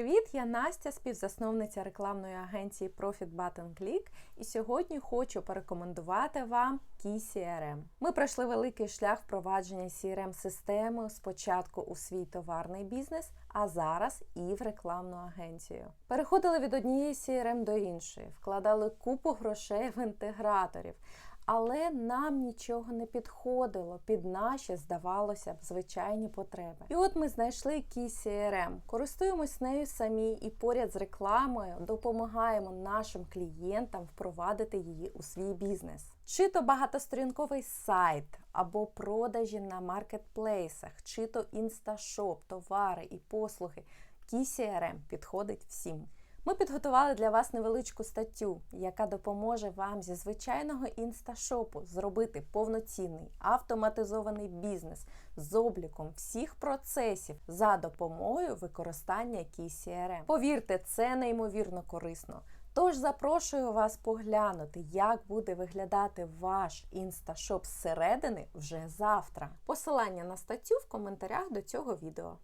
привіт! Я Настя, співзасновниця рекламної агенції Profit Button Click, і сьогодні хочу порекомендувати вам Key CRM. Ми пройшли великий шлях впровадження crm системи спочатку у свій товарний бізнес, а зараз і в рекламну агенцію. Переходили від однієї CRM до іншої, вкладали купу грошей в інтеграторів. Але нам нічого не підходило під наші, здавалося б, звичайні потреби. І от ми знайшли Key CRM, користуємось нею самі і поряд з рекламою допомагаємо нашим клієнтам впровадити її у свій бізнес. Чи то багатосторінковий сайт або продажі на маркетплейсах, чи то інсташоп, товари і послуги. CRM підходить всім. Ми підготували для вас невеличку статтю, яка допоможе вам зі звичайного інсташопу зробити повноцінний автоматизований бізнес з обліком всіх процесів за допомогою використання Key CRM. Повірте, це неймовірно корисно. Тож запрошую вас поглянути, як буде виглядати ваш інсташоп зсередини вже завтра. Посилання на статтю в коментарях до цього відео.